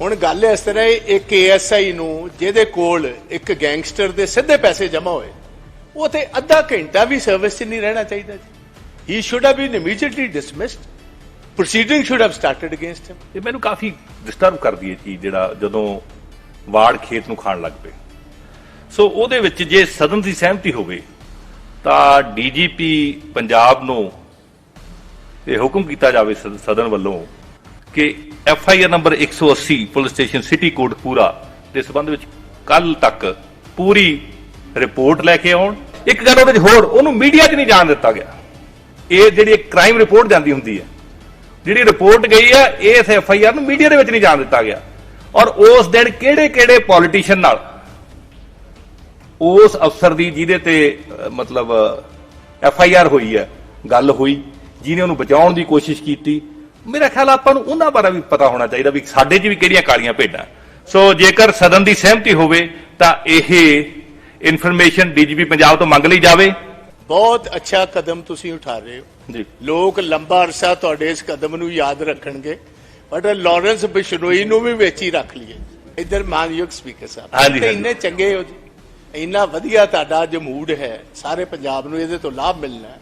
ਹੁਣ ਗੱਲ ਇਸ ਤਰ੍ਹਾਂ ਹੈ, ਇੱਕ ਏਐਸਆਈ ਨੂੰ, ਜਿਹਦੇ ਕੋਲ ਇੱਕ ਗੈਂਗਸਟਰ ਦੇ ਸਿੱਧੇ ਪੈਸੇ ਜਮ੍ਹਾਂ ਹੋਏ, ਉਹ ਤੇ ਅੱਧਾ ਘੰਟਾ ਵੀ ਸਰਵਿਸ 'ਚ ਨਹੀਂ ਰਹਿਣਾ ਚਾਹੀਦਾ ਜੀ। He should have been immediately dismissed proceeding should have started against him ਇਹ ਮੈਨੂੰ ਕਾਫੀ ਡਿਸਟਰਬ ਕਰਦੀ ਹੈ ਚੀਜ਼ ਜਿਹੜਾ ਜਦੋਂ ਵਾੜ ਖੇਤ ਨੂੰ ਖਾਣ ਲੱਗ ਪਏ। ਸੋ ਉਹਦੇ ਵਿੱਚ ਜੇ ਸਦਨ ਦੀ ਸਹਿਮਤੀ ਹੋਵੇ, ਤਾਂ ਡੀਜੀਪੀ ਪੰਜਾਬ ਨੂੰ ਇਹ ਹੁਕਮ ਕੀਤਾ ਜਾਵੇ ਸਦ- ਸਦਨ ਵੱਲੋਂ ਕਿ F I R number 180 police station, city Kotpura ਦੇ ਸਬੰਧ ਵਿੱਚ ਕੱਲ ਤੱਕ ਪੂਰੀ ਰਿਪੋਰਟ ਲੈ ਕੇ ਆਉਣ। ਇੱਕ ਗੱਲ ਉਹਦੇ ਵਿੱਚ ਹੋਰ, ਉਹਨੂੰ ਮੀਡੀਆ 'ਚ ਨਹੀਂ ਜਾਣ ਦਿੱਤਾ ਗਿਆ। ਇਹ ਜਿਹੜੀ ਕ੍ਰਾਈਮ ਰਿਪੋਰਟ ਜਾਂਦੀ ਹੁੰਦੀ ਹੈ, ਜਿਹੜੀ ਰਿਪੋਰਟ ਗਈ ਹੈ ਇਸ ਐਫ ਆਈ ਆਰ ਨੂੰ ਮੀਡੀਆ ਦੇ ਵਿੱਚ ਨਹੀਂ ਜਾਣ ਦਿੱਤਾ ਗਿਆ। ਔਰ ਉਸ ਦਿਨ ਕਿਹੜੇ ਕਿਹੜੇ ਪੋਲੀਟੀਸ਼ੀਅਨ ਨਾਲ, ਉਸ ਅਫਸਰ ਦੀ ਜਿਹਦੇ ਤੇ ਮਤਲਬ ਐਫ ਆਈ ਆਰ ਹੋਈ ਹੈ, ਗੱਲ ਹੋਈ, ਜਿਹਨੇ ਉਹਨੂੰ ਬਚਾਉਣ ਦੀ ਕੋਸ਼ਿਸ਼ ਕੀਤੀ ਮੇਰਾ ਖਿਆਲ ਆਪਾਂ ਨੂੰ ਉਹਨਾਂ ਬਾਰੇ ਵੀ ਪਤਾ ਹੋਣਾ ਚਾਹੀਦਾ ਵੀ ਸਾਡੇ 'ਚ ਵੀ ਕਿਹੜੀਆਂ ਕਾਲੀਆਂ ਭੇਡਾਂ। ਸੋ ਜੇਕਰ ਸਦਨ ਦੀ ਸਹਿਮਤੀ ਹੋਵੇ ਤਾਂ ਇਹ ਇਨਫੋਰਮੇਸ਼ਨ ਡੀਜੀਪੀ ਪੰਜਾਬ ਤੋਂ ਮੰਗ ਲਈ ਜਾਵੇ। ਬਹੁਤ ਅੱਛਾ ਕਦਮ ਤੁਸੀਂ ਉਠਾ ਰਹੇ ਹੋ। ਜੀ। ਲੋਕ ਲੰਬਾ ਅਰਸਾ ਤੁਹਾਡੇ ਇਸ ਕਦਮ ਨੂੰ ਯਾਦ ਰੱਖਣਗੇ। ਬਟ ਲਾਰੈਂਸ ਬਿਸ਼ਨੋਈ ਨੂੰ ਵੀ ਵਿੱਚ ਹੀ ਰੱਖ ਲਈਏ। ਇੱਧਰ ਮਾਨਯੋਗ ਸਪੀਕਰ ਸਾਹਿਬ ਤੇ। ਇੰਨੇ ਚੰਗੇ ਹੋ ਜੀ। ਇੰਨਾ ਵਧੀਆ ਤੁਹਾਡਾ ਜੋ ਮੂਡ ਹੈ। ਸਾਰੇ ਪੰਜਾਬ ਨੂੰ ਇਹਦੇ ਤੋਂ ਲਾਭ ਮਿਲਣਾ ਹੈ।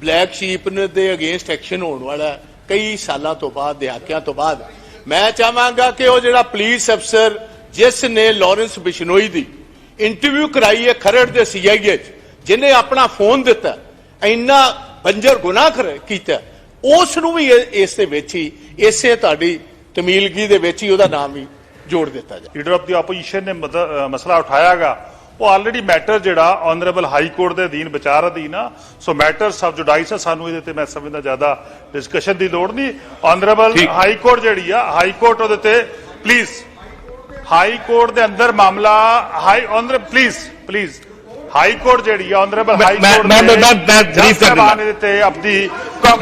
ਬਲੈਕ ਸ਼ੀਪ ਦੇ ਅਗੇਂਸਟ ਐਕਸ਼ਨ ਹੋਣ ਵਾਲਾ ਹੈ, ਕਈ ਸਾਲਾਂ ਤੋਂ ਬਾਅਦ, ਦਿਹਾਕਿਆਂ ਤੋਂ ਬਾਅਦ, ਮੈਂ ਚਾਹਾਂਗਾ ਕਿ ਉਹ ਜਿਹੜਾ ਪੁਲਿਸ ਅਫਸਰ ਜਿਸ ਨੇ ਲਾਰੈਂਸ ਬਿਸ਼ਨੋਈ ਦੀ ਇੰਟਰਵਿਊ ਕਰਾਈ ਹੈ ਖਰੜ ਦੇ ਸੀਆਈਏ ਚ, ਜਿਹਨੇ ਆਪਣਾ ਫੋਨ ਦਿੱਤਾ, ਇੰਨਾ ਬੰਜਰ ਗੁਨਾਹ ਕੀਤਾ, ਉਸ ਨੂੰ ਵੀ ਇਸ ਦੇ ਵਿੱਚ ਹੀ, ਇਸੇ ਤੁਹਾਡੀ ਤਮੀਲਗੀ ਦੇ ਵਿੱਚ ਹੀ ਉਹਦਾ ਨਾਮ ਵੀ ਜੋੜ ਦਿੱਤਾ ਜਾਏ ਲੀਡਰ ਆਫ ਦੀ ਆਪੋਜੀਸ਼ਨ ਨੇ ਮਸਲਾ ਉਠਾਇਆਗਾ। ਉਹ ਆਲਰੇਡੀ ਮੈਟਰ ਜਿਹੜਾ ਆਨਰੇਬਲ ਹਾਈ ਕੋਰਟ ਦੇ ਅਧੀਨ ਵਿਚਾਰ ਅਧੀਨ ਆ ਸੋ ਮੈਟਰ ਸਬ ਜੁਡਾਈਸ ਆ ਸਾਨੂੰ ਇਹਦੇ ਤੇ ਮੈਂ ਸਮਝਦਾ ਜ਼ਿਆਦਾ ਡਿਸਕਸ਼ਨ ਦੀ ਲੋੜ ਨਹੀਂ ਆਨਰੇਬਲ। ਹਾਈ ਕੋਰਟ ਜਿਹੜੀ ਆ ਹਾਈ ਕੋਰਟ ਉਹਦੇ ਤੇ ਪਲੀਜ਼ ਹਾਈ ਕੋਰਟ ਦੇ ਅੰਦਰ ਮਾਮਲਾ high honour please please high court ਜਿਹੜੀ ਆ ਆਨਰੇਬਲ ਹਾਈ ਕੋਰਟ ਮੈਂ- ਮੈਂ- ਮੈਂ- brief ਕਰ ਦਿੰਦਾ। ਇਹਦੇ ਤੇ ਆਪਣੀ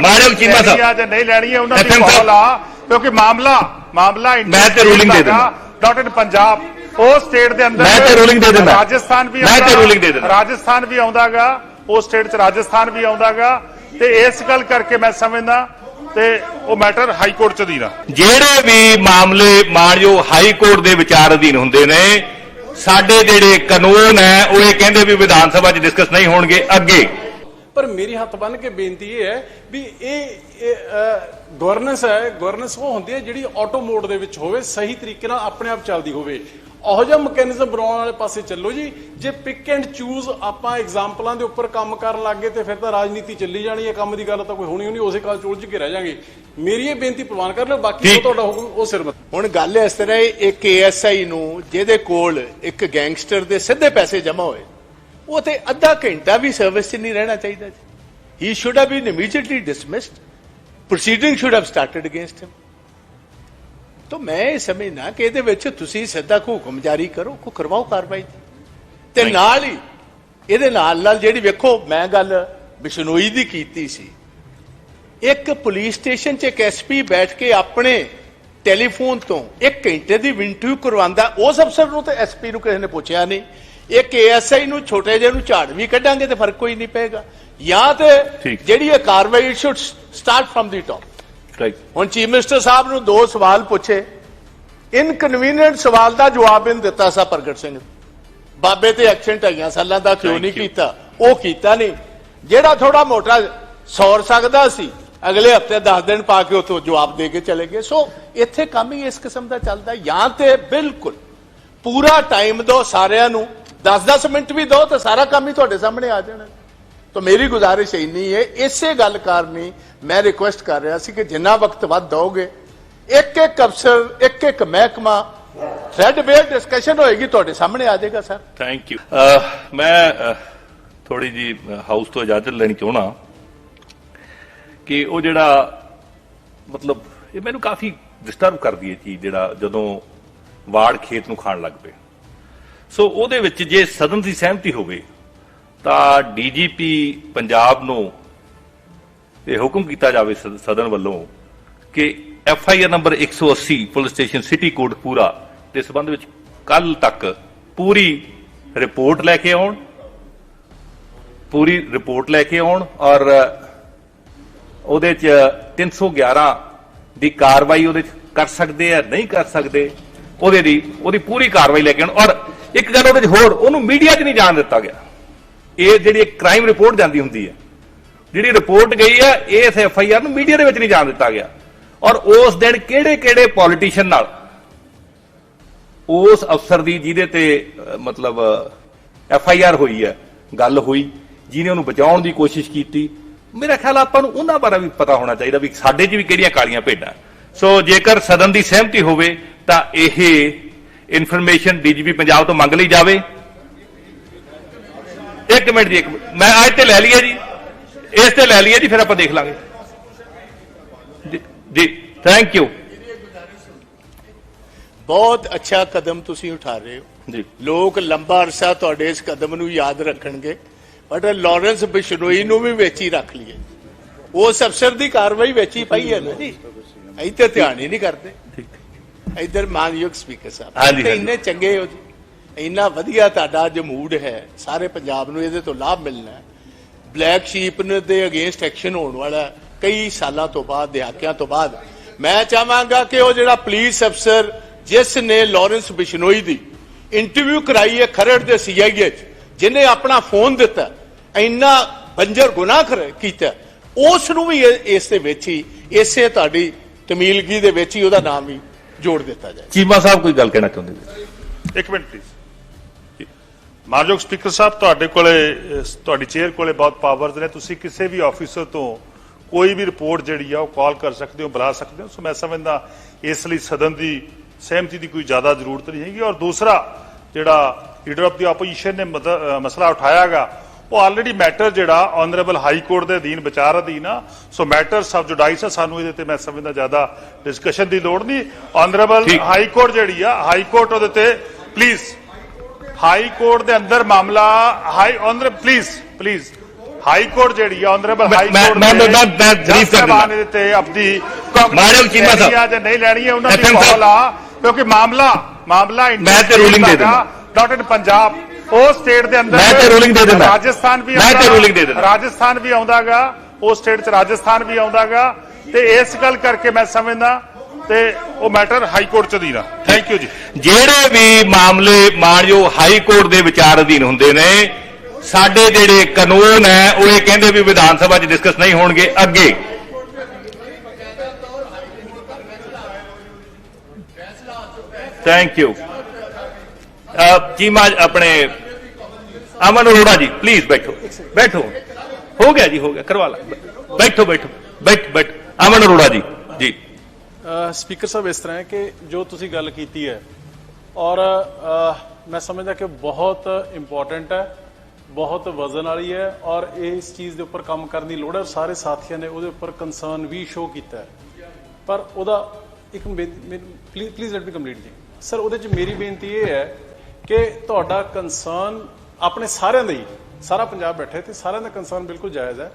ਮਾਨਯੋਗ ਚੀਮਾ ਸਾਹਿਬ। ਜਾਂ ਨਹੀਂ ਲੈਣੀ ਹੈ ਉਹਨਾਂ ਦੀ। ਕਾਲ ਆ ਕਿਉਂਕਿ ਮਾਮਲਾ ਮਾਮਲਾ ਮੈਂ ਤੇ ruling ਦੇ ਦਿੰਦਾ। ਡਾਟ ਇਨ ਪੰਜਾਬ ਉਹ ਸਟੇਟ ਦੇ ਅੰਦਰ ਮੈਂ ਤੇ ruling ਦੇ ਦਿੰਦਾ। ਰਾਜਸਥਾਨ ਵੀ ਮੈਂ ਤੇ ruling ਦੇ ਦਿੰਦਾ। ਰਾਜਸਥਾਨ ਵੀ ਆਉਂਦਾਗਾ ਉਹ ਸਟੇਟ ਚ ਰਾਜਸਥਾਨ ਵੀ ਆਉਂਦਾਗਾ। ਤੇ ਇਸ ਗੱਲ ਕਰਕੇ ਮੈਂ ਸਮਝਦਾ ਤੇ ਉਹ ਮੈਟਰ ਹਾਈ ਕੋਰਟ ਚ ਆ। ਜਿਹੜੇ ਵੀ ਮਾਮਲੇ ਮਾਨਯੋਗ ਹਾਈ ਕੋਰਟ ਦੇ ਵਿਚਾਰ ਅਧੀਨ ਹੁੰਦੇ ਨੇ ਸਾਡੇ ਜਿਹੜੇ ਕਾਨੂੰਨ ਹੈ ਉਹ ਇਹ ਕਹਿੰਦੇ ਵੀ ਵਿਧਾਨ ਸਭਾ 'ਚ ਡਿਸਕਸ ਨਹੀਂ ਹੋਣਗੇ ਅੱਗੇ। ਪਰ ਮੇਰੀ ਹੱਥ ਬੰਨ ਕੇ ਬੇਨਤੀ ਇਹ ਹੈ ਵੀ ਇਹ ਗਵਰਨੈਂਸ ਹੈ ਗਵਰਨੈਂਸ ਉਹ ਹੁੰਦੀ ਹੈ ਜਿਹੜੀ ਆਟੋ ਮੋਡ ਦੇ ਵਿੱਚ ਹੋਵੇ ਸਹੀ ਤਰੀਕੇ ਨਾਲ ਆਪਣੇ ਆਪ ਚੱਲਦੀ ਹੋਵੇ। ਉਹੋ ਜਿਹਾ ਮੈਕੈਨਿਜ਼ਮ ਬਣਾਉਣ ਵਾਲੇ ਪਾਸੇ ਚੱਲੋ ਜੀ। ਜੇ ਪਿਕ ਐਂਡ ਚੂਜ਼ ਆਪਾਂ ਐਗਜ਼ਾਮਪਲਾਂ ਦੇ ਉੱਪਰ ਕੰਮ ਕਰਨ ਲੱਗੇ ਤੇ ਫਿਰ ਤਾਂ ਰਾਜਨੀਤੀ ਚੱਲੀ ਜਾਣੀ ਹੈ। ਕੰਮ ਦੀ ਗੱਲ ਤਾਂ ਕੋਈ ਹੋਣੀ ਹੋਣੀ ਉਸੇ ਕਾਲ ਚ ਉਲਝ ਕੇ ਰਹਿ ਜਾਾਂਗੇ। ਮੇਰੀ ਇਹ ਬੇਨਤੀ ਪ੍ਰਵਾਨ ਕਰ ਲਓ ਬਾਕੀ ਠੀਕ। ਤੁਹਾਡਾ ਹੁਕਮ ਉਹ ਸਿਰਮਤ ਹੁਣ ਗੱਲ ਇਸ ਤਰ੍ਹਾਂ ਹੈ ਇੱਕ ਏਐਸਆਈ ਨੂੰ ਜਿਹਦੇ ਕੋਲ ਇੱਕ ਗੈਂਗਸਟਰ ਦੇ ਸਿੱਧੇ ਪੈਸੇ ਜਮ੍ਹਾਂ ਹੋਏ ਉਹ ਤੇ ਅੱਧਾ ਘੰਟਾ ਵੀ ਸਰਵਿਸ 'ਚ ਨਹੀਂ ਰਹਿਣਾ ਚਾਹੀਦਾ ਜੀ। He should have been immediately dismissed proceeding should have started against him ਤਾਂ ਮੈਂ ਇਹ ਸਮਝਣਾ ਕਿ ਇਹਦੇ ਵਿੱਚ ਤੁਸੀਂ ਸਿੱਧਾ ਕੋ ਹੁਕਮ ਜਾਰੀ ਕਰੋ ਕੋ ਕਰਵਾਓ ਕਾਰਵਾਈ ਤੇ ਨਾਲ ਹੀ ਇਹਦੇ ਨਾਲ ਨਾਲ ਜਿਹੜੀ ਵੇਖੋ ਮੈਂ ਗੱਲ ਬਿਸ਼ਨੋਈ ਦੀ ਕੀਤੀ ਸੀ ਇੱਕ ਪੁਲਿਸ ਸਟੇਸ਼ਨ 'ਚ ਇੱਕ ਐਸਪੀ ਬੈਠ ਕੇ ਆਪਣੇ ਟੈਲੀਫੋਨ ਤੋਂ ਇੱਕ ਘੰਟੇ ਦੀ ਇੰਟਰਵਿਊ ਕਰਵਾਉਂਦਾ ਉਸ ਅਫਸਰ ਨੂੰ ਤੇ ਐਸਪੀ ਨੂੰ ਕਿਸੇ ਨੇ ਪੁੱਛਿਆ ਨਹੀਂ ਇੱਕ ਏਐਸਆਈ ਨੂੰ ਛੋਟੇ ਜਿਹੇ ਨੂੰ ਝਾੜ ਵੀ ਕੱਢਾਂਗੇ ਤੇ ਫ਼ਰਕ ਕੋਈ ਨਹੀਂ ਪਏਗਾ ਜਾਂ ਤੇ। ਜਿਹੜੀ ਇਹ ਕਾਰਵਾਈ should start from the top right ਹੁਣ ਚੀਫ ਮਿਨਿਸਟਰ ਸਾਹਿਬ ਨੂੰ ਦੋ ਸਵਾਲ ਪੁੱਛੇ। ਇਨਕਨਵੀਨੀਅੰਟ ਸਵਾਲ ਦਾ ਜਵਾਬ ਇਹਨ ਦਿੱਤਾ ਸਾ ਪ੍ਰਗਟ ਸਿੰਘ ਬਾਬੇ ਤੇ ਐਕਸੀਡੈਂਟ ਹੈਗੀਆਂ ਸਾਲਾਂ ਦਾ ਕਿਉਂ ਨਹੀਂ. ਕੀਤਾ? ਉਹ ਕੀਤਾ ਨਹੀਂ। ਜਿਹੜਾ ਥੋੜਾ ਮੋਟਾ ਸੌਰ ਸਕਦਾ ਸੀ ਅਗਲੇ ਹਫ਼ਤੇ 10 ਦਿਨ ਪਾ ਕੇ ਉਥੋਂ ਜਵਾਬ ਦੇ ਕੇ ਚਲੇ ਗਏ। ਸੋ ਇੱਥੇ ਕੰਮ ਹੀ ਇਸ ਕਿਸਮ ਦਾ ਚੱਲਦਾ। ਜਾਂ ਤੇ ਬਿਲਕੁਲ ਪੂਰਾ ਟਾਈਮ ਦਿਓ ਸਾਰਿਆਂ ਨੂੰ। 10-10 ਮਿੰਟ ਵੀ ਦਿਓ ਤਾਂ ਸਾਰਾ ਕੰਮ ਹੀ ਤੁਹਾਡੇ ਸਾਹਮਣੇ ਆ ਜਾਣਾ। ਤਾਂ ਮੇਰੀ ਗੁਜ਼ਾਰਿਸ਼ ਇੰਨੀ ਹੈ, ਇਸੇ ਗੱਲ ਕਾਰਨੀ ਮੈਂ ਰਿਕੁਐਸਟ ਕਰ ਰਿਹਾ ਸੀ ਕਿ ਜਿੰਨਾ ਵਕਤ ਵੱਧ ਦਓਗੇ ਇੱਕ ਇੱਕ ਅਫਸਰ ਇੱਕ ਇੱਕ ਮਹਿਕਮਾ ਥ੍ਰੈਡ ਡਿਸਕਸ਼ਨ ਹੋਏਗੀ, ਤੁਹਾਡੇ ਸਾਹਮਣੇ ਆ ਜਾਏਗਾ ਸਰ ਥੈਂਕ ਯੂ ਮੈਂ ਥੋੜੀ ਜੀ ਹਾਊਸ ਤੋਂ ਇਜਾਜ਼ਤ ਲੈਣੀ ਚਾਹਣਾ ਕਿ ਉਹ ਜਿਹੜਾ, ਮਤਲਬ, ਇਹ ਮੈਨੂੰ ਕਾਫੀ ਡਿਸਟਰਬ ਕਰਦੀ ਹੈ ਚੀਜ਼ ਜਿਹੜਾ ਜਦੋਂ ਵਾੜ ਖੇਤ ਨੂੰ ਖਾਣ ਲੱਗ ਪਏ। ਸੋ ਉਹਦੇ ਵਿੱਚ ਜੇ ਸਦਨ ਦੀ ਸਹਿਮਤੀ ਹੋਵੇ ਤਾਂ ਡੀਜੀਪੀ ਪੰਜਾਬ ਨੂੰ ਇਹ ਹੁਕਮ ਕੀਤਾ ਜਾਵੇ ਸਦ- ਸਦਨ ਵੱਲੋਂ ਕਿ F I R number 180 police station city Kotpura ਦੇ ਸਬੰਧ ਵਿੱਚ ਕੱਲ ਤੱਕ ਪੂਰੀ ਰਿਪੋਰਟ ਲੈ ਕੇ ਆਉਣ, ਪੂਰੀ ਰਿਪੋਰਟ ਲੈ ਕੇ ਆਉਣ ਔਰ ਉਹਦੇ ਚ 311 ਦੀ ਕਾਰਵਾਈ ਉਹਦੇ ਚ ਕਰ ਸਕਦੇ ਆ, ਨਹੀਂ ਕਰ ਸਕਦੇ, ਉਹਦੇ ਦੀ, ਉਹਦੀ ਪੂਰੀ ਕਾਰਵਾਈ ਲੈ ਕੇ ਆਉਣ ਔਰ ਇੱਕ ਗੱਲ ਉਹਦੇ 'ਚ ਹੋਰ, ਉਹਨੂੰ ਮੀਡੀਆ 'ਚ ਨਹੀਂ ਜਾਣ ਦਿੱਤਾ ਗਿਆ। ਇਹ ਜਿਹੜੀ ਕ੍ਰਾਈਮ ਰਿਪੋਰਟ ਜਾਂਦੀ ਹੁੰਦੀ ਹੈ, ਜਿਹੜੀ ਰਿਪੋਰਟ ਗਈ ਹੈ ਇਸ ਐਫ ਆਈ ਆਰ ਨੂੰ ਮੀਡੀਆ ਦੇ ਵਿੱਚ ਨਹੀਂ ਜਾਣ ਦਿੱਤਾ ਗਿਆ। ਔਰ ਉਸ ਦਿਨ ਕਿਹੜੇ ਕਿਹੜੇ ਪੋਲੀਟੀਸ਼ੀਅਨ ਨਾਲ, ਉਸ ਅਫਸਰ ਦੀ ਜਿਹਦੇ ਤੇ ਮਤਲਬ ਐਫ ਆਈ ਆਰ ਹੋਈ ਹੈ, ਗੱਲ ਹੋਈ, ਜਿਹਨੇ ਉਹਨੂੰ ਬਚਾਉਣ ਦੀ ਕੋਸ਼ਿਸ਼ ਕੀਤੀ, ਮੇਰਾ ਖਿਆਲ ਆਪਾਂ ਨੂੰ ਉਹਨਾਂ ਬਾਰੇ ਵੀ ਪਤਾ ਹੋਣਾ ਚਾਹੀਦਾ ਵੀ ਸਾਡੇ 'ਚ ਵੀ ਕਿਹੜੀਆਂ ਕਾਲੀਆਂ ਭੇਡਾਂ। ਸੋ ਜੇਕਰ ਸਦਨ ਦੀ ਸਹਿਮਤੀ ਹੋਵੇ ਤਾਂ ਇਹ ਇਨਫੋਰਮੇਸ਼ਨ ਡੀਜੀਪੀ ਪੰਜਾਬ ਤੋਂ ਮੰਗ ਲਈ ਜਾਵੇ। ਇੱਕ ਮਿੰਟ ਜੀ ਇੱਕ ਮਿੰਟ। ਮੈਂ ਅੱਜ ਤੇ ਲੈ ਲਈਏ ਜੀ। ਇਸ ਤੇ ਲੈ ਲਈਏ ਜੀ ਫਿਰ ਆਪਾਂ ਦੇਖ ਲਾਂਗੇ। ਜੀ- ਥੈਂਕ ਯੂ ਬਹੁਤ ਅੱਛਾ ਕਦਮ ਤੁਸੀਂ ਉਠਾ ਰਹੇ ਹੋ। ਜੀ। ਲੋਕ ਲੰਬਾ ਅਰਸਾ ਤੁਹਾਡੇ ਇਸ ਕਦਮ ਨੂੰ ਯਾਦ ਰੱਖਣਗੇ। ਬਟ ਲਾਰੈਂਸ ਬਿਸ਼ਨੋਈ ਨੂੰ ਵੀ ਵਿੱਚ ਹੀ ਰੱਖ ਲਈਏ। ਉਸ ਅਫਸਰ ਦੀ ਕਾਰਵਾਈ ਵਿੱਚ ਹੀ ਪਈ ਹੈ ਨਾ ਜੀ। ਤੇ ਧਿਆਨ ਹੀ ਨਹੀਂ ਕਰਦੇ। ਇੱਧਰ ਮਾਨਯੋਗ ਸਪੀਕਰ ਸਾਹਿਬ। ਇੰਨੇ ਚੰਗੇ ਹੋ ਜੀ। ਇੰਨਾ ਵਧੀਆ ਤੁਹਾਡਾ ਅੱਜ ਮੂਡ ਹੈ ਸਾਰੇ ਪੰਜਾਬ ਨੂੰ ਇਹਦੇ ਤੋਂ ਲਾਭ ਮਿਲਣਾ ਹੈ। ਬਲੈਕ ਸ਼ੀਪ ਨੇ ਦੇ ਅਗੇਂਸਟ ਐਕਸ਼ਨ ਹੋਣ ਵਾਲਾ ਕਈ ਸਾਲਾਂ ਤੋਂ ਬਾਅਦ ਦਹਾਕਿਆਂ ਤੋਂ ਬਾਅਦ। ਮੈਂ ਚਾਹਾਂਗਾ ਕਿ ਉਹ ਜਿਹੜਾ ਪੁਲਿਸ ਅਫਸਰ ਜਿਸ ਨੇ ਲਾਰੈਂਸ ਬਿਸ਼ਨੋਈ ਦੀ ਇੰਟਰਵਿਊ ਕਰਾਈ ਹੈ ਖਰੜ ਦੇ ਸੀਆਈਏ ਚ ਜਿਹਨੇ ਆਪਣਾ ਫੋਨ ਦਿੱਤਾ ਇੰਨਾ ਬੰਜਰ ਗੁਨਾਹ ਕਰ- ਕੀਤਾ ਉਸ ਨੂੰ ਵੀ ਇਸ ਦੇ ਵਿੱਚ ਹੀ ਇਸੇ ਤੁਹਾਡੀ ਤਮੀਲਗੀ ਦੇ ਵਿੱਚ ਹੀ ਉਹਦਾ ਨਾਮ ਵੀ ਜੋੜ ਦਿੱਤਾ ਜਾਏ। ਚੀਮਾ ਸਾਹਿਬ ਕੋਈ ਗੱਲ ਕਹਿਣਾ ਚਾਹੁੰਦੇ ਨੇ? ਇੱਕ ਮਿੰਟ ਪਲੀਜ਼ ਮਾਨਯੋਗ ਸਪੀਕਰ ਸਾਹਿਬ ਤੁਹਾਡੇ ਕੋਲੇ ਤੁਹਾਡੀ ਚੇਅਰ ਕੋਲੇ ਬਹੁਤ ਪਾਵਰਸ ਨੇ। ਤੁਸੀਂ ਕਿਸੇ ਵੀ ਆਫੀਸਰ ਤੋਂ ਕੋਈ ਵੀ ਰਿਪੋਰਟ ਜਿਹੜੀ ਆ ਉਹ ਕਾਲ ਕਰ ਸਕਦੇ ਹੋ ਬੁਲਾ ਸਕਦੇ ਹੋ। ਸੋ ਮੈਂ ਸਮਝਦਾ ਇਸ ਲਈ ਸਦਨ ਦੀ ਸਹਿਮਤੀ ਦੀ ਕੋਈ ਜ਼ਿਆਦਾ ਜ਼ਰੂਰਤ ਨਹੀਂ ਹੈਗੀ। ਔਰ ਦੂਸਰਾ ਜਿਹੜਾ ਲੀਡਰ ਆਫ ਦੀ ਆਪੋਜੀਸ਼ਨ ਨੇ ਮਸਲਾ ਉਠਾਇਆਗਾ ਉਹ ਆਲਰੇਡੀ ਮੈਟਰ ਜਿਹੜਾ ਆਨਰੇਬਲ ਹਾਈ ਕੋਰਟ ਦੇ ਅਧੀਨ ਵਿਚਾਰ ਅਧੀਨ ਆ। ਸੋ ਮੈਟਰ ਸਬ ਜੁਡਾਈਸ ਆ ਸਾਨੂੰ ਇਹਦੇ ਤੇ ਮੈਂ ਸਮਝਦਾ ਜ਼ਿਆਦਾ ਡਿਸਕਸ਼ਨ ਦੀ ਲੋੜ ਨਹੀਂ। ਆਨਰੇਬਲ। ਹਾਈ ਕੋਰਟ ਜਿਹੜੀ ਆ ਹਾਈ ਕੋਰਟ ਉਹਦੇ ਤੇ ਪਲੀਜ਼ ਹਾਈ ਕੋਰਟ ਦੇ ਅੰਦਰ ਮਾਮਲਾ high honour please please high court ਜਿਹੜੀ ਆ ਆਨਰੇਬਲ ਹਾਈ ਕੋਰਟ ਮੈਂ- ਮੈਂ- ਮੈਂ- brief ਕਰ ਦਿੰਦਾ। ਇਹਦੇ ਤੇ ਆਪਣੀ ਮਾਨਯੋਗ ਚੀਮਾ ਸਾਹਿਬ। ਜਾਂ ਨਹੀਂ ਲੈਣੀ ਹੈ ਉਹਨਾਂ ਦੀ। ਕਾਲ ਆ ਕਿਉਂਕਿ ਮਾਮਲਾ ਮਾਮਲਾ ਮੈਂ ਤੇ ruling ਦੇ ਦਿੰਦਾ। ਨਾਟ ਇਨ ਪੰਜਾਬ ਉਹ ਸਟੇਟ ਦੇ ਅੰਦਰ ਮੈਂ ਤੇ ruling ਦੇ ਦਿੰਦਾ। ਰਾਜਸਥਾਨ ਵੀ ਮੈਂ ਤੇ ruling ਦੇ ਦਿੰਦਾ। ਰਾਜਸਥਾਨ ਵੀ ਆਉਂਦਾਗਾ ਉਹ ਸਟੇਟ ਚ ਰਾਜਸਥਾਨ ਵੀ ਆਉਂਦਾਗਾ ਤੇ ਇਸ ਗੱਲ ਕਰਕੇ ਮੈਂ ਸਮਝਦਾ ਤੇ ਉਹ ਮੈਟਰ ਹਾਈ ਕੋਰਟ ਚ ਦੀਨਾ ਥੈਂਕ ਯੂ ਜੀ। ਜਿਹੜੇ ਵੀ ਮਾਮਲੇ ਮਾਣਯੋਗ ਹਾਈ ਕੋਰਟ ਦੇ ਵਿਚਾਰ ਅਧੀਨ ਹੁੰਦੇ ਨੇ, ਸਾਡੇ ਜਿਹੜੇ ਕਾਨੂੰਨ ਹੈ, ਉਹ ਇਹ ਕਹਿੰਦੇ ਵੀ ਵਿਧਾਨ ਸਭਾ 'ਚ ਡਿਸਕਸ ਨਹੀਂ ਹੋਣਗੇ ਅੱਗੇ। ਥੈਂਕ ਯੂ ਚੀਮਾ ਆਪਣੇ ਅਮਨ ਅਰੋੜਾ ਜੀ ਪਲੀਜ਼ ਬੈਠੋ। ਬੈਠੋ। ਹੋ ਗਿਆ ਜੀ, ਹੋ ਗਿਆ। ਕਰਵਾ ਲਾ। ਬੈਠੋ ਬੈਠੋ। ਬੈਠ ਬੈਠ। ਅਮਨ ਅਰੋੜਾ ਜੀ। ਜੀ। ਸਪੀਕਰ ਸਾਹਿਬ, ਇਸ ਤਰ੍ਹਾਂ ਹੈ ਕਿ ਜੋ ਤੁਸੀਂ ਗੱਲ ਕੀਤੀ ਹੈ, ਔਰ ਮੈਂ ਸਮਝਦਾ ਕਿ ਬਹੁਤ ਇੰਪੋਰਟੈਂਟ ਹੈ, ਬਹੁਤ ਵਜ਼ਨ ਵਾਲੀ ਹੈ, ਔਰ ਇਸ ਚੀਜ਼ ਦੇ ਉੱਪਰ ਕੰਮ ਕਰਨ ਦੀ ਲੋੜ ਹੈ, ਔਰ ਸਾਰੇ ਸਾਥੀਆਂ ਨੇ ਉਹਦੇ ਉੱਪਰ ਕੰਸਰਨ ਵੀ ਸ਼ੋਅ ਕੀਤਾ ਪਰ ਉਹਦਾ ਇੱਕ please please let me complete ਜੀ। ਸਰ ਉਹਦੇ 'ਚ ਮੇਰੀ ਬੇਨਤੀ ਇਹ ਹੈ ਕਿ ਤੁਹਾਡਾ ਕੰਸਰਨ ਆਪਣੇ ਸਾਰਿਆਂ ਦਾ ਹੀ, ਸਾਰਾ ਪੰਜਾਬ ਬੈਠੇ ਤੇ ਸਾਰਿਆਂ ਦਾ ਕੰਸਰਨ ਬਿਲਕੁਲ ਜਾਇਜ਼ ਹੈ।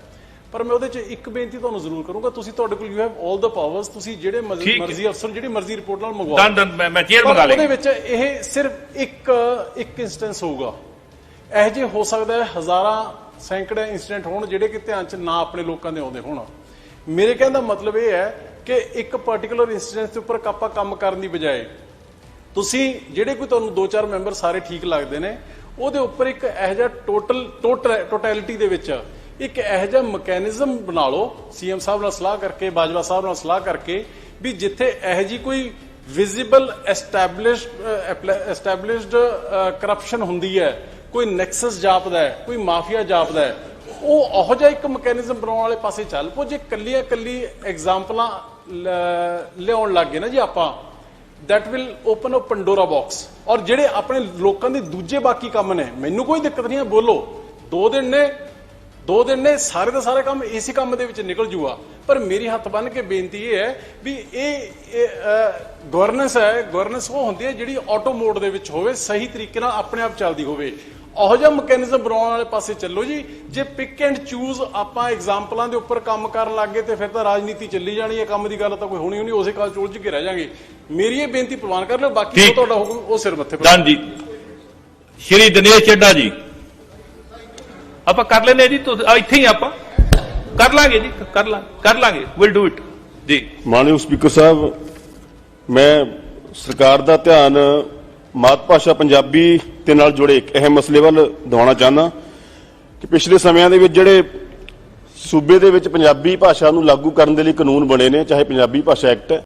ਪਰ ਮੈਂ ਉਹਦੇ 'ਚ ਇੱਕ ਬੇਨਤੀ ਤੁਹਾਨੂੰ ਜ਼ਰੂਰ ਕਰੂੰਗਾ ਤੁਸੀਂ ਤੁਹਾਡੇ ਕੋਲ ਯੂ ਹੈਵ 올 ਦਾ ਪਾਵਰਸ ਤੁਸੀਂ ਜਿਹੜੇ ਮਰਜ਼ੀ ਅਫਸਰ ਜਿਹੜੀ ਮਰਜ਼ੀ ਰਿਪੋਰਟ ਨਾਲ ਮੰਗਵਾਓ ਦਨ ਮੈਂ ਮੈਂ ਚੇਅਰ ਮੰਗਾ ਉਹਦੇ ਲਈ ਵਿੱਚ ਇਹ ਸਿਰਫ ਇੱਕ ਇੱਕ ਇੰਸਟੈਂਸ ਹੋਊਗਾ। ਇਹ ਜੇ ਹੋ ਸਕਦਾ ਹੈ ਹਜ਼ਾਰਾਂ ਸੈਂਕੜੇ ਇਨਸੀਡੈਂਟ ਹੋਣ ਜਿਹੜੇ ਕਿ ਧਿਆਨ 'ਚ ਨਾ ਆਪਣੇ ਲੋਕਾਂ ਦੇ ਆਉਂਦੇ ਹੋਣ। ਮੇਰੇ ਕਹਿਣ ਦਾ ਮਤਲਬ ਇਹ ਹੈ ਕਿ ਇੱਕ ਪਾਰਟਿਕੂਲਰ ਇਨਸੀਡੈਂਸ ਦੇ ਉੱਪਰ ਆਪਾਂ ਕੰਮ ਕਰਨ ਦੀ ਬਜਾਏ ਤੁਸੀਂ ਜਿਹੜੇ ਕੋਈ ਤੁਹਾਨੂੰ ਦੋ ਚਾਰ ਮੈਂਬਰ ਸਾਰੇ ਠੀਕ ਲੱਗਦੇ ਨੇ ਉਹਦੇ ਉੱਪਰ ਇੱਕ ਇਹੋ ਜਿਹਾ ਟੋਟਲ ਟੋਟੈਲਿਟੀ ਦੇ ਵਿੱਚ ਇੱਕ ਇਹੋ ਜਿਹਾ ਮੈਕੈਨਿਜ਼ਮ ਬਣਾ ਲਓ, ਸੀਐਮ ਸਾਹਿਬ ਨਾਲ ਸਲਾਹ ਕਰਕੇ, ਬਾਜਵਾ ਸਾਹਿਬ ਨਾਲ ਸਲਾਹ ਕਰਕੇ, ਵੀ ਜਿੱਥੇ ਇਹੋ ਜੀ ਕੋਈ ਵਿਜ਼ੀਬਲ ਐਸਟੈਬਲਿਸ਼ਡ ਐਸਟੈਬਲਿਸ਼ਡ ਕਰਪਸ਼ਨ ਹੁੰਦੀ ਹੈ, ਕੋਈ ਨੈਕਸਸ ਜਾਪਦਾ ਹੈ, ਕੋਈ ਮਾਫੀਆ ਜਾਪਦਾ ਹੈ, ਉਹ ਉਹੋ ਜਿਹਾ ਇੱਕ ਮੈਕੈਨਿਜ਼ਮ ਬਣਾਉਣ ਵਾਲੇ ਪਾਸੇ ਚੱਲ ਪੋ ਜੇ ਕੱਲੀਆਂ ਕੱਲੀ ਐਗਜ਼ਾਮਪਲਾਂ ਲਿਆਉਣ ਲੱਗੇ ਨਾ ਜੀ ਆਪਾਂ that will open a Pandora box. ਔਰ ਜਿਹੜੇ ਆਪਣੇ ਲੋਕਾਂ ਦੇ ਦੂਜੇ ਬਾਕੀ ਕੰਮ ਨੇ, ਮੈਨੂੰ ਕੋਈ ਦਿੱਕਤ ਨਹੀਂ ਹੈ, ਬੋਲੋ। ਦੋ ਦਿਨ ਨੇ ਦੋ ਦਿਨ ਨੇ ਸਾਰੇ ਦਾ ਸਾਰੇ ਕੰਮ ਇਸੇ ਕੰਮ ਦੇ ਵਿੱਚ ਨਿਕਲ ਜੂਗਾ ਪਰ ਮੇਰੀ ਹੱਥ ਬੰਨ ਕੇ ਬੇਨਤੀ ਇਹ ਹੈ ਵੀ ਇਹ ਗਵਰਨੈਂਸ ਹੈ ਗਵਰਨੈਂਸ ਉਹ ਹੁੰਦੀ ਹੈ ਜਿਹੜੀ ਆਟੋ ਮੋਡ ਦੇ ਵਿੱਚ ਹੋਵੇ ਸਹੀ ਤਰੀਕੇ ਨਾਲ ਆਪਣੇ ਆਪ ਚੱਲਦੀ ਹੋਵੇ। ਉਹੋ ਜਿਹਾ ਮੈਕੈਨਿਜ਼ਮ ਬਣਾਉਣ ਵਾਲੇ ਪਾਸੇ ਚੱਲੋ ਜੀ। ਜੇ ਪਿਕ ਐਂਡ ਚੂਜ਼ ਆਪਾਂ ਐਗਜ਼ਾਮਪਲਾਂ ਦੇ ਉੱਪਰ ਕੰਮ ਕਰਨ ਲੱਗੇ ਤੇ ਫਿਰ ਤਾਂ ਰਾਜਨੀਤੀ ਚੱਲੀ ਜਾਣੀ ਹੈ ਕੰਮ ਦੀ ਗੱਲ ਤਾਂ ਕੋਈ ਹੋਣੀ ਹੋਣੀ ਉਸੇ ਕਾਲ ਚੋਲ ਚ ਕੇ ਰਹਿ ਜਾਾਂਗੇ। ਮੇਰੀ ਇਹ ਬੇਨਤੀ ਪ੍ਰਵਾਨ ਕਰ ਲਓ ਬਾਕੀ। ਤੁਹਾਡਾ ਹੁਕਮ ਉਹ ਸਿਰ ਮੱਥੇ ਪਰ ਜੀ। ਸ਼੍ਰੀ ਦਿਨੇਸ਼ ਚੱਡਾ ਜੀ। ਆਪਾਂ ਕਰ ਲੈਨੇ ਜੀ ਇੱਥੇ ਹੀ ਆਪਾਂ। ਕਰ ਲਾਂਗੇ ਜੀ, ਕਰ ਲਾਂਗੇ ਕਰ ਲਾਂਗੇ। ਵਿਲ ਡੂ ਇਟ ਜੀ। ਮਾਨਯੋਗ ਸਪੀਕਰ ਸਾਹਿਬ, ਮੈਂ ਸਰਕਾਰ ਦਾ ਧਿਆਨ ਮਾਤ ਭਾਸ਼ਾ ਪੰਜਾਬੀ ਦੇ ਨਾਲ ਜੁੜੇ ਇੱਕ ਅਹਿਮ ਮਸਲੇ ਵੱਲ ਦਿਵਾਉਣਾ ਚਾਹੁੰਦਾ ਕਿ ਪਿਛਲੇ ਸਮਿਆਂ ਦੇ ਵਿੱਚ ਜਿਹੜੇ ਸੂਬੇ ਦੇ ਵਿੱਚ ਪੰਜਾਬੀ ਭਾਸ਼ਾ ਨੂੰ ਲਾਗੂ ਕਰਨ ਦੇ ਲਈ ਕਾਨੂੰਨ ਬਣੇ ਨੇ, ਚਾਹੇ ਪੰਜਾਬੀ ਭਾਸ਼ਾ ਐਕਟ ਹੈ